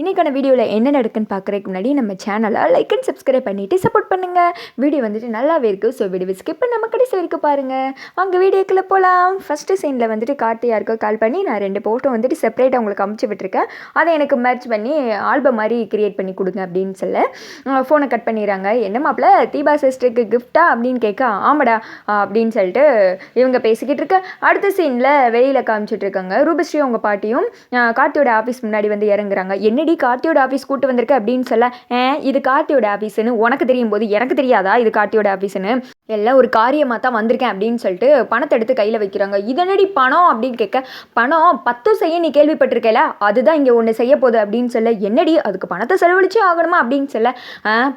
இன்றைக்கான வீடியோவில் என்ன நடக்குன்னு பார்க்குறதுக்கு முன்னாடி நம்ம சேனலை லைக் அண்ட் சப்ஸ்கிரைப் பண்ணிவிட்டு சப்போர்ட் பண்ணுங்கள் வீடியோ வந்துட்டு நல்லாவே இருக்குது ஸோ வீடியோ ஸ்கிப் நம்ம கடைசி வரைக்கும் பாருங்கள் வாங்க வீடியோக்குள்ளே போகலாம் ஃபஸ்ட்டு சீனில் வந்துட்டு கார்த்தி யாருக்கோ கால் பண்ணி நான் ரெண்டு ஃபோட்டோ வந்துட்டு செப்பரேட்டாக உங்களுக்கு அமுச்சு விட்டுருக்கேன். அதை எனக்கு மேட்ச் பண்ணி ஆல்பம் மாதிரி கிரியேட் பண்ணி கொடுங்க அப்படின்னு சொல்ல ஃபோனை கட் பண்ணிடுறாங்க. என்ன மாப்பிள்ள தீபா சிஸ்டருக்கு கிஃப்டா அப்படின்னு கேட்க ஆமாடா அப்படின்னு சொல்லிட்டு இவங்க பேசிக்கிட்டு இருக்க அடுத்த சீனில் வெளியில் காமிச்சிட்டு இருக்காங்க. ரூபஸ்ரீ அவங்க பாட்டியும் கார்த்தியோட ஆஃபீஸ் முன்னாடி வந்து இறங்குறாங்க. என்ன என்னடி கார்த்தியோட ஆஃபீஸ் கூட்டு வந்திருக்க அப்படின்னு சொல்ல "ஆ, இது கார்த்தியோட ஆஃபீஸ்னு உனக்கு தெரியும் போது எனக்கு தெரியாதா? இது கார்த்தியோட ஆஃபீஸ்னு எல்லாம் ஒரு காரியமாக தான் வந்திருக்கேன் அப்படின்னு சொல்லிட்டு பணத்தை எடுத்து கையில் வைக்கிறாங்க. இதனடி பணம்? அப்படின்னு கேட்க பணம் பத்து செய்ய நீ கேள்விப்பட்டிருக்கல? அதுதான் இங்கே ஒன்று செய்ய போகுது அப்படின்னு சொல்ல என்னடி அதுக்கு பணத்தை செலவழிச்சே ஆகணுமா? அப்படின்னு சொல்ல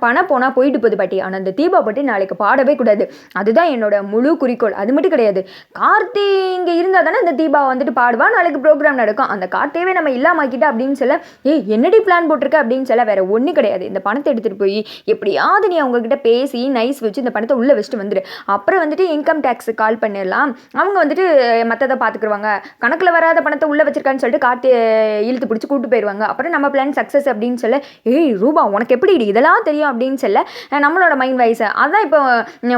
பணம் போனால் போயிட்டு போகுது பாட்டி. ஆனால் அந்த தீபா பாட்டி நாளைக்கு பாடவே கூடாது. அதுதான் என்னோட முழு குறிக்கோள். அது மட்டும் கிடையாது. கார்த்தி இங்கே இருந்தால் தானே அந்த தீபா வந்துட்டு பாடுவா? நாளைக்கு ப்ரோக்ராம் நடக்கும். அந்த கார்த்தியவே நம்ம இல்லாமக்கிட்டா? அப்படின்னு சொல்ல ஏய் என்னடி பிளான் போட்டிருக்க? அப்படின்னு சொல்ல வேற ஒன்றும் கிடையாது. இந்த பணத்தை எடுத்துகிட்டு போய் எப்படியாவது நீ அவங்கக்கிட்ட பேசி நைஸ் வச்சு இந்த பணத்தை உள்ளே வச்சுட்டு வந்துடு அப்புறம் வந்துட்டு இன்கம் டேக்ஸு கால் பண்ணிடலாம் அவங்க வந்துட்டு மற்றதை பார்த்துக்குருவாங்க கணக்கில் வராத பணத்தை உள்ளே வச்சிருக்கான்னு சொல்லிட்டு கார்த்தி இழுத்து பிடிச்சி கூட்டு போயிடுவாங்க அப்புறம் நம்ம பிளான் சக்ஸஸ் அப்படின்னு சொல்ல ஏய் ரூபா உனக்கு எப்படி இடி இதெல்லாம் தெரியும் அப்படின்னு சொல்ல நம்மளோட மைண்ட் வைஸ் அதான் இப்போ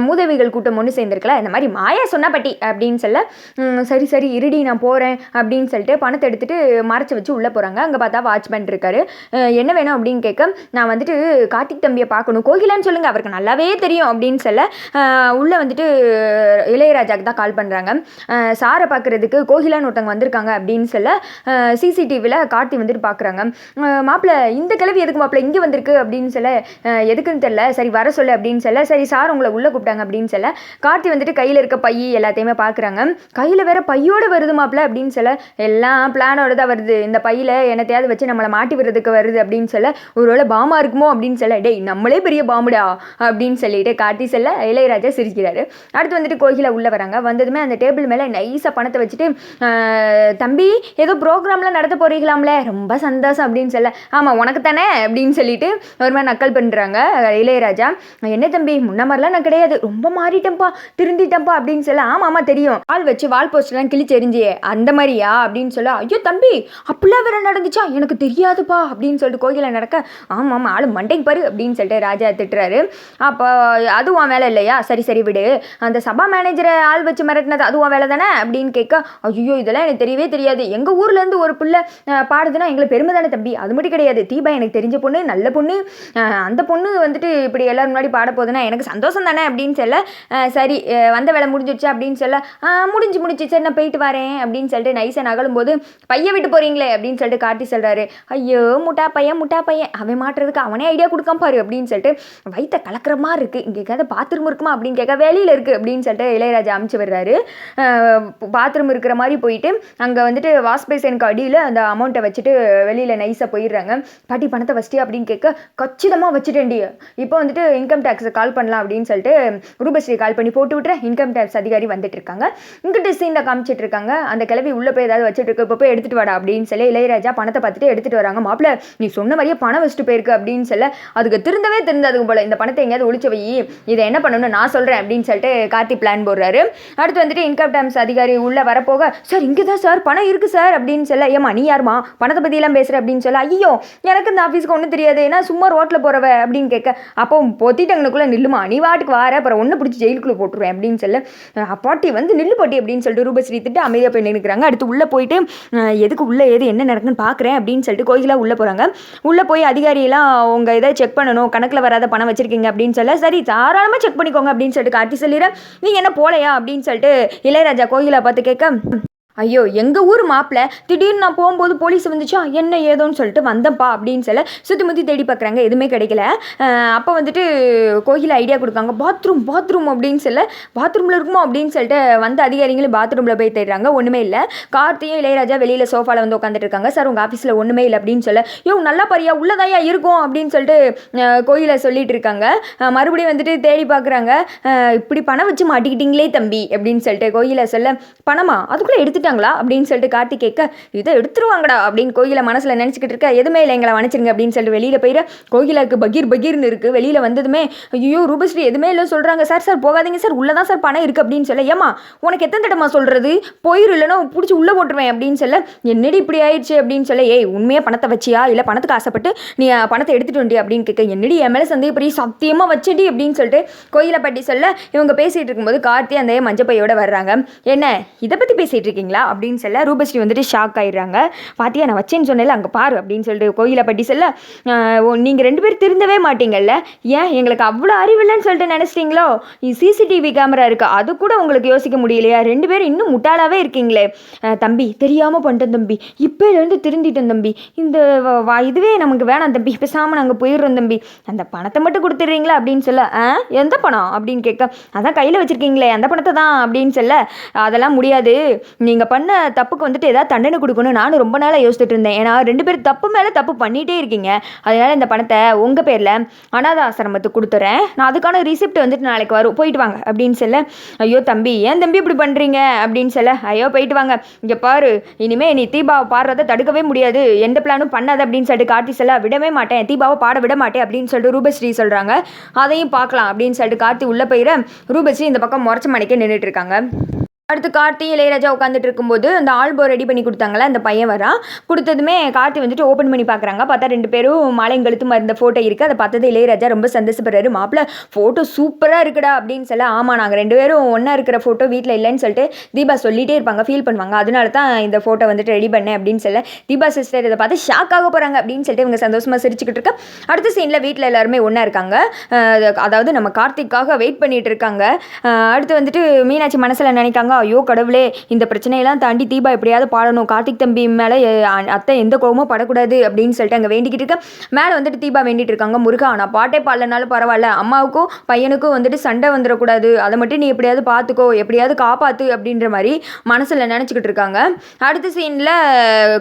மூதவிகள் கூட்டம் ஒன்று சேர்ந்துருக்கல இந்த மாதிரி மாயா சொன்னப்பட்டி அப்படின்னு சொல்ல சரி சரி இருடி நான் போகிறேன் அப்படின்னு சொல்லிட்டு பணத்தை எடுத்துகிட்டு மறைச்சி வச்சு உள்ளே போகிறாங்க அங்கே பார்த்தா வாட்ச்மேன் இருக்காரு. என்ன வேணும்? அப்படின்னு கேட்க நான் வந்துட்டு கார்த்திக் தம்பியை பார்க்கணும் கோகிலான்னு சொல்லுங்கள் அவருக்கு நல்லாவே தெரியும் அப்படின்னு சொல்ல உள்ளே வந்துட்டு இளையராஜாக்கு தான் கால் பண்ணுறாங்க சாரை பார்க்குறதுக்கு கோகிலான்னு ஒருத்தவங்க வந்திருக்காங்க அப்படின்னு சொல்ல சிசிடிவியில் கார்த்தி வந்துட்டு பார்க்குறாங்க மாப்பிள்ளை இந்த கிழவி எதுக்கு மாப்பிள்ள இங்கே வந்திருக்கு அப்படின்னு சொல்ல எதுக்குன்னு தெரில சரி வர சொல்லு அப்படின்னு சொல்ல சரி சார் உங்களை உள்ளே கூப்பிட்டாங்க அப்படின்னு சொல்ல கார்த்தி வந்துட்டு கையில் இருக்க பை எல்லாத்தையுமே பார்க்குறாங்க கையில் வேற பையோட வருது மாப்பிள்ள அப்படின்னு சொல்ல எல்லாம் பிளானோட தான் வருது. இந்த பையில் என்னத்தையாவது வச்சு நம்மளை மாட்டி விடுறதுக்கு வருது அப்படின்னு சொல்ல ஒருவேளை பாமா இருக்குமோ அப்படின்னு சொல்ல டேய் நம்மளே பெரிய பாம்புடா அப்படின்னு சொல்லிட்டு கார்த்தி சொல்ல இளையராஜா சிரிக்கிறாரு. அடுத்து வந்துட்டு கோகிலா உள்ளே வராங்க. வந்ததுமே அந்த டேபிள் மேலே நைஸாக பணத்தை வச்சுட்டு தம்பி ஏதோ ப்ரோக்ராம்லாம் நடத்த போகிறீங்களாம்ல ரொம்ப சந்தோஷம் அப்படின்னு சொல்ல ஆமாம் உனக்கு தானே? அப்படின்னு சொல்லிட்டு ஒரு மாதிரி நக்கல் பண்ணுறாங்க இளையராஜா. என்ன தம்பி முன்ன மாதிரிலாம் நான் கிடையாது. ரொம்ப மாறிட்டேன்ப்பா திருந்திட்டேன்ப்பா அப்படின்னு சொல்ல ஆமாம் ஆமாம் தெரியும். ஆள் வச்சு வால் போஸ்ட்லாம் கிழிச்சு எரிஞ்சியே அந்த மாதிரியா? அப்படின்னு சொல்ல ஐயோ தம்பி அப்படிலாம் வேற நடந்துச்சா? எனக்கு தெரியாதுப்பா அப்படின்னு சொல்லிட்டு கோயிலில் நடக்க ஆமாம் ஆமாம் ஆள் மண்டைக்கு பாரு அப்படின்னு சொல்லிட்டு ராஜா திட்டுறாரு. அப்போ அதுவும் வேலை இல்லையா? சரி சரி விடு. அந்த சபா மேனேஜரை ஆள் வச்சு மிரட்டினது அதுவும் வேலை தானே? அப்படின்னு கேட்க ஐயோ இதெல்லாம் எனக்கு தெரியவே தெரியாது. எங்கள் ஊர்லேருந்து ஒரு பிள்ளை பாடுதுன்னா எங்களுக்கு பெருமை தானே தம்பி? அது மட்டும் கிடையாது. தீபா எனக்கு தெரிஞ்ச பொண்ணு நல்ல பொண்ணு. அந்த பொண்ணு வந்துட்டு இப்படி எல்லோரும் முன்னாடி பாட போகுதுன்னா எனக்கு சந்தோஷம் தானே அப்படின்னு சொல்ல சரி வந்த வேலை முடிஞ்சிடுச்சு அப்படின்னு சொல்ல முடிஞ்சு முடிஞ்சு சரி நான் போயிட்டு வரேன் அப்படின்னு சொல்லிட்டு நைஸை நகலும் போது பையன் விட்டு போகிறீங்களே அப்படின்னு சொல்லிட்டு காட்டி சொல்கிறாரு ஐயோ முட்டா பையன் முட்டா பையன். அவன் மாட்டுறதுக்கு அவனே ஐடியா கொடுக்காம பாரு அப்படின்னு சொல்லிட்டு வயிற்ற கலக்கிற மாதிரி இருக்குது இங்கே கேட்க பாத்ரூம் இருக்குமா அப்படின்னு கேட்க வெளியில் இருக்குது அப்படின்னு சொல்லிட்டு இளையராஜா அமுச்சு வர்றாரு பாத்ரூம் இருக்கிற மாதிரி போயிட்டு அங்கே வந்துட்டு வாஷ் பேசனுக்கு அடியில் அந்த அமௌண்ட்டை வச்சுட்டு வெளியில் நைஸாக போயிடுறாங்க. பாட்டி பணத்தை வச்சிட்டியா? அப்படின்னு கேட்க கச்சிதமாக வச்சுட்டேன்டி. இப்போ வந்துட்டு இன்கம் டேக்ஸை கால் பண்ணலாம் அப்படின்னு சொல்லிட்டு ரூபஸ்ரீ கால் பண்ணி போட்டு விட்றேன் இன்கம் டேக்ஸ் அதிகாரி வந்துட்டு இருக்காங்க. இங்கிட்ட சீனில் காமிச்சிட்டு இருக்காங்க. அந்த கிளவி உள்ளே போய் ஏதாவது வச்சுட்டு இருக்கு. இப்போ போய் எடுத்துட்டு வாடா அப்படின்னு சொல்லி இளையராஜா பணத்தை பார்த்துட்டு எடுத்துட்டு வராங்க. மாப்பிள்ள நீ சொன்ன மாதிரியே பணம் வச்சுட்டு போயிருக்கு அப்படின்னு சொல்ல அதுக்கு திருந்தவே திருந்தாதுக்கு போல. இந்த பணத்தை எங்கேயாவது ஒழிச்சு வை. இதை என்ன பண்ணணும்னு நான் சொல்கிறேன் அப்படின்னு சொல்லிட்டு கார்த்தி பிளான் போடுறாரு. அடுத்து வந்துட்டு இன்கம் டேக்ஸ் அதிகாரி உள்ளே வரப்போக சார் இங்கே தான் சார் பணம் இருக்குது சார் அப்படின்னு சொல்ல ஏமா நீ யாருமா பணத்தை பற்றியெல்லாம் பேசுகிற அப்படின்னு சொல்ல ஐயோ எனக்கு இந்த ஆஃபீஸ்க்கு ஒன்றும் தெரியாது. ஏன்னா சும்மா ரோட்டில் போகிறவ அப்படின்னு கேட்க அப்போ பொத்திட்டங்கனுக்குள்ளே நில்லுமா? நீ வாட்டுக்கு வார அப்புறம் ஒன்று பிடிச்சி ஜெயிலுக்குள்ளே போட்டுருவேன் அப்படின்னு சொல்ல அப்பாட்டி வந்து நில்லு பாட்டி அப்படின்னு சொல்லிட்டு ரூபஸ்ரீ திட்டு அமைதியாக போய் நினைக்கிறாங்க அடுத்து உள்ளே போயிட்டு எதுக்கு உள்ளே எது என்ன நடக்குன்னு பார்க்குறேன் அப்படின்னு சொல்லிட்டு கோயிலாக உள்ளே போகிறாங்க உள்ளே போய் அதிகாரியெல்லாம் உங்கள் இதை செக் பண்ணணும் கணக்கில் வராத பணம் வச்சிருக்கீங்க அப்படின்னு சொல்ல சரி தாராளமாக செக் பண்ணிக்கோங்க அப்படின்னு சொல்லிட்டு காட்டி சொல்லிடுறேன் நீங்கள் என்ன போலையா அப்படின்னு சொல்லிட்டு இளையராஜா கோயிலை பார்த்து கேட்க ஐயோ எங்கள் ஊர் மாப்பிள்ள திடீர்னு நான் போகும்போது போலீஸ் வந்துச்சா? என்ன ஏதோன்னு சொல்லிட்டு வந்தப்பா அப்படின்னு சொல்ல சுற்றி முற்றி தேடி பார்க்குறாங்க எதுவுமே கிடைக்கல. அப்போ வந்துட்டு கோயில் ஐடியா கொடுக்காங்க. பாத்ரூம் பாத்ரூம் அப்படின்னு சொல்ல பாத்ரூமில் இருக்குமோ அப்படின்னு சொல்லிட்டு வந்த அதிகாரிகளும் பாத்ரூமில் போய் தேடுறாங்க. ஒன்றுமே இல்லை. கார்த்தியும் இளையராஜா வெளியில் சோஃபாவில் வந்து உட்காந்துட்டு இருக்காங்க. சார் உங்கள் ஆஃபீஸில் ஒன்றுமே இல்லை அப்படின்னு சொல்ல யோ நல்லா பாரியா? உள்ளதாயா? இருக்கும் அப்படின்னு சொல்லிட்டு கோயிலை சொல்லிட்டு இருக்காங்க. மறுபடியும் வந்துட்டு தேடி பார்க்குறாங்க இப்படி பணம் வச்சு மாட்டிக்கிட்டீங்களே தம்பி அப்படின்னு சொல்லிட்டு கோயிலை சொல்ல பணமா? அதுக்குள்ளே எடுத்து எடுத்துட்டாங்களா அப்படின்னு சொல்லிட்டு கார்த்தி கேட்க இதை எடுத்துருவாங்கடா அப்படின்னு கோயிலை மனசில் நினச்சிக்கிட்டு இருக்க எதுவுமே இல்லை எங்களை மன்னிச்சிருங்க அப்படின்னு சொல்லிட்டு வெளியில் போயிட கோகிலாவுக்கு பகீர் பகீர்னு இருக்குது வெளியில் வந்ததுமே ஐயோ ரூபஸ்ரீ எதுவுமே இல்லை சொல்கிறாங்க சார் சார் போகாதீங்க சார். உள்ளே தான் சார் பணம் இருக்குது அப்படின்னு சொல்ல ஏமா உனக்கு எத்தனை தடமா சொல்கிறது போயிரு இல்லைன்னா பிடிச்சி உள்ளே போட்டுருவேன் அப்படின்னு சொல்ல என்னடி இப்படி ஆயிடுச்சு? அப்படின்னு சொல்ல ஏய் உண்மையாக பணத்தை வச்சியா? இல்லை பணத்துக்கு ஆசைப்பட்டு நீ பணத்தை எடுத்துட்டு வண்டி அப்படின்னு கேட்க என்னடி என் மேலே சந்தேகப்படி சத்தியமாக வச்சடி? அப்படின்னு சொல்லிட்டு கோயிலை பட்டி சொல்ல இவங்க பேசிகிட்டு இருக்கும்போது கார்த்தி அந்த மஞ்சப்பையோட வர்றாங்க. என்ன இதை பற்றி பேசிகிட்டு இருக்கீங்க? இருக்கீங்களா அப்படின்னு சொல்ல ரூபஸ்ரீ வந்துட்டு ஷாக் ஆயிடுறாங்க. பாத்தியா நான் வச்சேன்னு சொன்னேன் அங்கே பாரு அப்படின்னு சொல்லிட்டு கோயிலை பட்டி சொல்ல நீங்கள் ரெண்டு பேரும் திருந்தவே மாட்டீங்கல்ல? ஏன் எங்களுக்கு அவ்வளோ அறிவில்லைன்னு சொல்லிட்டு நினச்சிட்டிங்களோ? சிசிடிவி கேமரா இருக்குது அது கூட உங்களுக்கு யோசிக்க முடியலையா? ரெண்டு பேரும் இன்னும் முட்டாளாகவே இருக்கீங்களே. தம்பி தெரியாமல் பண்ணிட்டேன் தம்பி. இப்போலேருந்து திருந்திட்டேன் தம்பி. இந்த வா இதுவே நமக்கு வேணாம் தம்பி. பேசாமல் நாங்கள் போயிடுறோம் தம்பி. அந்த பணத்தை மட்டும் கொடுத்துட்றீங்களா? அப்படின்னு சொல்ல ஆ எந்த பணம்? அப்படின்னு கேட்க அதான் கையில் வச்சுருக்கீங்களே அந்த பணத்தை தான். அப்படின்னு சொல்ல அதெல்லாம் முடியாது. நீங்கள் பண்ண தப்புக்கு வந்துட்டு ஏதாவது தண்டனை கொடுக்கணும் நானும் ரொம்ப நாளாக யோசிச்சுட்டு இருந்தேன். ஏன்னா ரெண்டு பேரும் தப்பு மேலே தப்பு பண்ணிகிட்டே இருக்கீங்க. அதனால் இந்த பணத்தை உங்கள் பேரில் அனாத ஆசிரமத்துக்கு கொடுத்துறேன். நான் அதுக்கான ரிசிப்ட் வந்துட்டு நாளைக்கு வரும். போயிட்டு வாங்க அப்படின்னு சொல்ல ஐயோ தம்பி ஏன் தம்பி இப்படி பண்ணுறீங்க அப்படின்னு சொல்ல ஐயோ போயிட்டு வாங்க. இங்கே பாரு இனிமேல் நீ தீபாவை பாடுறதை தடுக்கவே முடியாது. எந்த பிளானும் பண்ணாத. அப்படின்னு சொல்லிட்டு காட்டி சொல்ல விடவே மாட்டேன். தீபாவை பாட விட மாட்டேன். அப்படின்னு சொல்லிட்டு ரூபஸ்ரீ சொல்கிறாங்க அதையும் பார்க்கலாம் அப்படின்னு சொல்லிட்டு கார்த்தி உள்ளே போயிட ரூபஸ்ரீ இந்த பக்கம் முறைச்ச மணிக்கே நின்றுட்டு இருக்காங்க. அடுத்து கார்த்தி இளையராஜா உட்காந்துட்டு இருக்கும்போது அந்த ஆல்போ ரெடி பண்ணி கொடுத்தாங்களே அந்த பையன் வரா. கொடுத்ததுமே கார்த்தி வந்துட்டு ஓப்பன் பண்ணி பார்க்குறாங்க. பார்த்தா ரெண்டு பேரும் மாலைங்கழுத்து மருந்த ஃபோட்டோ இருக்குது அதை பார்த்தது இளையராஜா ரொம்ப சந்தோஷப்படுறாரு. மாப்பிள்ள ஃபோட்டோ சூப்பராக இருக்குடா அப்படின்னு சொல்ல ஆமாம் நாங்கள் ரெண்டு பேரும் ஒன்றா இருக்கிற ஃபோட்டோ வீட்டில் இல்லைன்னு சொல்லிட்டு தீபா சொல்லிட்டே இருப்பாங்க. ஃபீல் பண்ணுவாங்க. அதனால தான் இந்த ஃபோட்டோ வந்துட்டு ரெடி பண்ணேன் அப்படின்னு சொல்ல தீபா சிஸ்டர் இதை பார்த்து ஷாக் ஆக போகிறாங்க அப்படின்னு சொல்லிட்டு இவங்க சந்தோஷமாக சிரிச்சுக்கிட்டு இருக்க. அடுத்த சீனில் வீட்டில் எல்லாருமே ஒன்றா இருக்காங்க. அதாவது நம்ம கார்த்திக்காக வெயிட் பண்ணிகிட்டு இருக்காங்க. அடுத்து வந்துட்டு மீனாட்சி மனசில் நினைக்காங்க. ஐயோ கடவுளே இந்த பிரச்சனையெல்லாம் தாண்டி தீபா எப்படியாவது பாடணும். கார்த்திக் தம்பி மேலே அத்தை எந்த கோபமும் படக்கூடாது அப்படின்னு சொல்லிட்டு அங்கே வேண்டிக்கிட்டு இருக்க. மேலே வந்துட்டு தீபா வேண்டிட்டு இருக்காங்க. முருகா நான் பாட்டே பாடலனாலும் பரவாயில்ல. அம்மாவுக்கும் பையனுக்கும் வந்துட்டு சண்டை வந்துடக்கூடாது. அதை மட்டும் நீ எப்படியாவது பார்த்துக்கோ எப்படியாவது காப்பாற்று அப்படின்ற மாதிரி மனசில் நினச்சிக்கிட்டு இருக்காங்க. அடுத்த சீனில்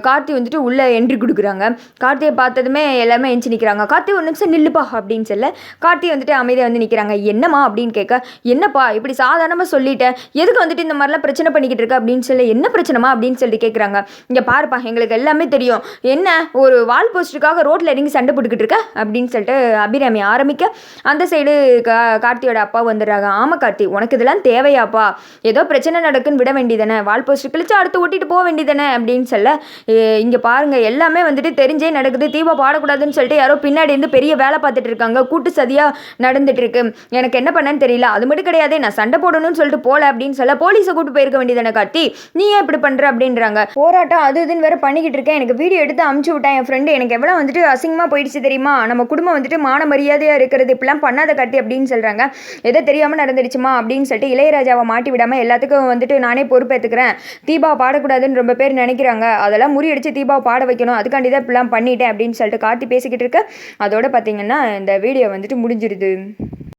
கார்த்தி வந்துட்டு உள்ளே என்ட்ரி கொடுக்குறாங்க. கார்த்தியை பார்த்ததுமே எல்லாமே எஞ்சி நிற்கிறாங்க கார்த்தி ஒரு நிமிஷம் நில்லுப்பா அப்படின்னு சொல்ல கார்த்தி வந்துட்டு அமைதியாக வந்து நிற்கிறாங்க என்னம்மா அப்படின்னு கேட்க என்னப்பா இப்படி சாதாரணமாக சொல்லிட்டேன் எதுக்கு வந்துட்டு இந்த மாதிரி மாதிரிலாம் பிரச்சனை பண்ணிக்கிட்டு இருக்க அப்படின்னு சொல்லி என்ன பிரச்சனைமா அப்படின்னு சொல்லி கேட்குறாங்க இங்கே பாருப்பா எங்களுக்கு எல்லாமே தெரியும். என்ன ஒரு வால் போஸ்ட்டுக்காக ரோட்டில் இறங்கி சண்டை போட்டுக்கிட்டு இருக்க? அப்படின்னு சொல்லிட்டு அபிராமி ஆரம்பிக்க அந்த சைடு கா கார்த்தியோட அப்பா வந்துடுறாங்க. ஆமாம் கார்த்தி உனக்கு இதெல்லாம் தேவையாப்பா. ஏதோ பிரச்சனை நடக்குன்னு விட வேண்டியதானே வால் போஸ்ட் கிழிச்சு அடுத்து ஓட்டிட்டு போக வேண்டியதானே அப்படின்னு சொல்ல இங்கே பாருங்க எல்லாமே வந்துட்டு தெரிஞ்சே நடக்குது. தீபா பாடக்கூடாதுன்னு சொல்லிட்டு யாரோ பின்னாடி இருந்து பெரிய வேலை பார்த்துட்டு இருக்காங்க. கூட்டு சதியாக நடந்துட்டு இருக்கு. எனக்கு என்ன பண்ணேன்னு தெரியல. அது மட்டும் கிடையாது நான் சண்டை போடணும்னு சொல்லிட்டு போல அப்படின்னு சொல்ல போலீஸ் கூட்டு போயிருக்க வேண்டியதான கார்த்தி? நீ ஏன் இப்படி பண்ற அப்படின்றாங்க. போராட்டம் அது இதுன்னு வேற பண்ணிக்கிட்டு இருக்கேன். எனக்கு வீடியோ எடுத்து அமுச்சு விட்டேன். என் ஃப்ரெண்டு எனக்கு எவ்வளோ வந்துட்டு அசிங்கமாக போயிடுச்சு தெரியுமா? நம்ம குடும்பம் வந்துட்டு மான மரியாதையாக இருக்கிறது. இப்படிலாம் பண்ணாத கார்த்தி அப்படின்னு சொல்கிறாங்க ஏதோ தெரியாமல் நடந்துடுச்சுமா அப்படின்னு சொல்லிட்டு இளையராஜாவை மாட்டி விடாமல் எல்லாத்துக்கும் வந்துட்டு நானே பொறுப்பேற்றுக்கிறேன் தீபா பாடக்கூடாதுன்னு ரொம்ப பேர் நினைக்கிறாங்க. அதெல்லாம் முறியடிச்சு தீபாவை பாட வைக்கணும். அதுக்காண்டி தான் இப்படிலாம் பண்ணிட்டேன் அப்படின்னு சொல்லிட்டு கார்த்தி பேசிக்கிட்டு இருக்க. அதோட பார்த்தீங்கன்னா இந்த வீடியோ வந்துட்டு முடிஞ்சிருது.